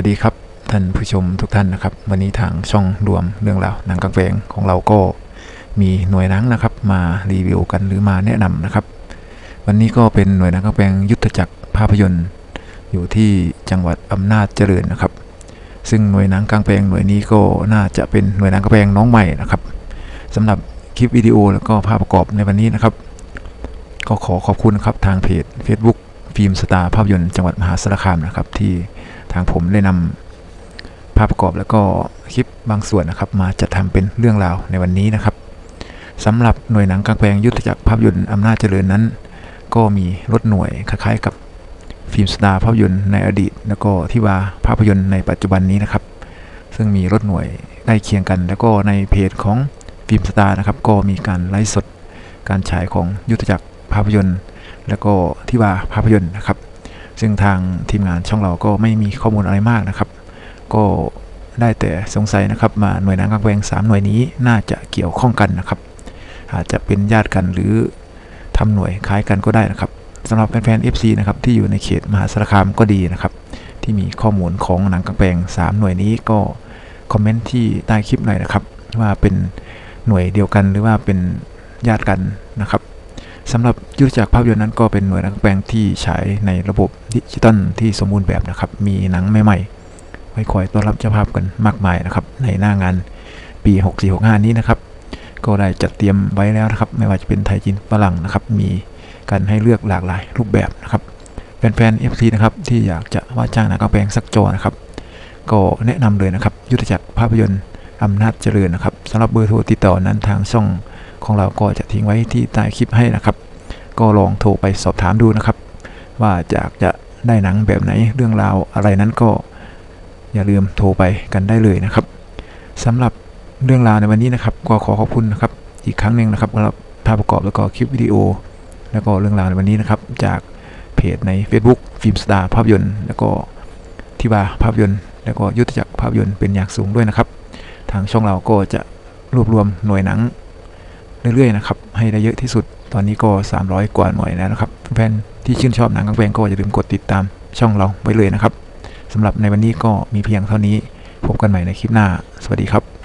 วัสดีครับท่านผู้ชมทุกท่านนะครับ วันนี้ทางช่องรวมเรื่องราวหนังกลางแปลงของเราก็มีหน่วยหนังนะครับ มารีวิวกันหรือมาแนะนำนะครับ วันนี้ก็เป็นหน่วยหนังกลางแปลงยุทธจักรภาพยนตร์ อยู่ที่จังหวัดอำนาจเจริญนะครับ ซึ่งหน่วยหนังกลางแปลงหน่วยนี้ก็น่าจะเป็นหน่วยหนังกลางแปลงน้องใหม่นะครับสำหรับคลิปวิดีโอแล้วก็ภาพประกอบในวันนี้นะครับ ก็ขอขอบคุณครับทางเพจ Facebook ฟิล์มสตาร์ภาพยนตร์จังหวัดมหาสารคามนะครับที่ ทางผมได้นำภาพประกอบแล้วก็คลิปบางส่วนนะครับ มาจัดทำเป็นเรื่องราวในวันนี้นะครับสำหรับหน่วยหนังกลางแปลงยุทธจักรภาพยนตร์อำนาจเจริญนั้น ก็มีรถหน่วยคล้ายๆกับฟิล์มสตาร์ภาพยนตร์ในอดีต แล้วก็ที่ว่าภาพยนตร์ในปัจจุบันนี้นะครับ ซึ่งมีรถหน่วยใกล้เคียงกัน แล้วก็ในเพจของฟิล์มสตาร์นะครับก็มีการไลฟ์สดการฉายของยุทธจักรภาพยนตร์ แล้วก็ที่ว่าภาพยนตร์นะครับ ซึ่งทางทีมงานช่องเราก็ไม่มีข้อมูลอะไรมากนะครับ ก็ได้แต่สงสัยนะครับมาหน่วยนังกลางแปลง3หน่วยนี้น่าจะเกี่ยวข้องกันนะครับ อาจจะเป็นญาติกันหรือทำหน่วยคล้ายกันก็ได้นะครับสำหรับแฟนๆ FC นะครับที่อยู่ในเขตมหาสารคามก็ดีนะครับ ที่มีข้อมูลของหนังกลางแปลง 3 หน่วยนี้ก็คอมเมนต์ที่ใต้คลิปหน่อยนะครับ ว่าเป็นหน่วยเดียวกันหรือว่าเป็นญาติกันนะครับ สำหรับยุทธจักรภาพยนตร์นั้นก็เป็นหน่วยหนังกแปลงที่ฉายในระบบดิจิตอลที่สมบูรณ์แบบนะครับ มีหนังใหม่ๆไว้คอยต้อนรับเจ้าภาพกันมากมายนะครับ ในหน้างานปี 6465 นี้นะครับ ก็ได้จัดเตรียมไว้แล้วนะครับ ไม่ว่าจะเป็นไทยจีนฝรั่งนะครับ มีการให้เลือกหลากหลายรูปแบบนะครับแฟนๆ FC นะครับที่อยากจะว่าจ้างหนังกางแปลงสักจอนะครับ ก็แนะนำเลยนะครับ ยุทธจักรภาพยนตร์อำนาจเจริญนะครับสำหรับเบอร์โทรติดต่อนั้นทางช่อง ของเราก็จะทิ้งไว้ที่ใต้คลิปให้นะครับ ก็ลองโทรไปสอบถามดูนะครับ ว่าอยากจะได้หนังแบบไหนเรื่องราวอะไรนั้นก็อย่าลืมโทรไปกันได้เลยนะครับสำหรับเรื่องราวในวันนี้นะครับ ก็ขอขอบคุณนะครับ อีกครั้งหนึ่งนะครับสำหรับภาพประกอบแล้วก็คลิปวิดีโอ แล้วก็เรื่องราวในวันนี้นะครับ จากเพจใน Facebook ฟิล์มสตาร์ภาพยนตร์แล้วก็ที่ว่าภาพยนตร์ แล้วก็ยุทธจักรภาพยนตร์เป็นอย่างสูงด้วยนะครับ ทางช่องเราก็จะรวบรวมหน่วยหนัง เรื่อยๆนะครับให้ได้เยอะที่สุด ตอนนี้ก็ 300 กว่าหน่วยแล้วนะครับแฟนๆที่ชื่นชอบหนังกลางแปลงก็อย่าลืมกดติดตามช่องเราไว้เลยนะครับสำหรับในวันนี้ก็มีเพียงเท่านี้พบกันใหม่ในคลิปหน้า สวัสดีครับ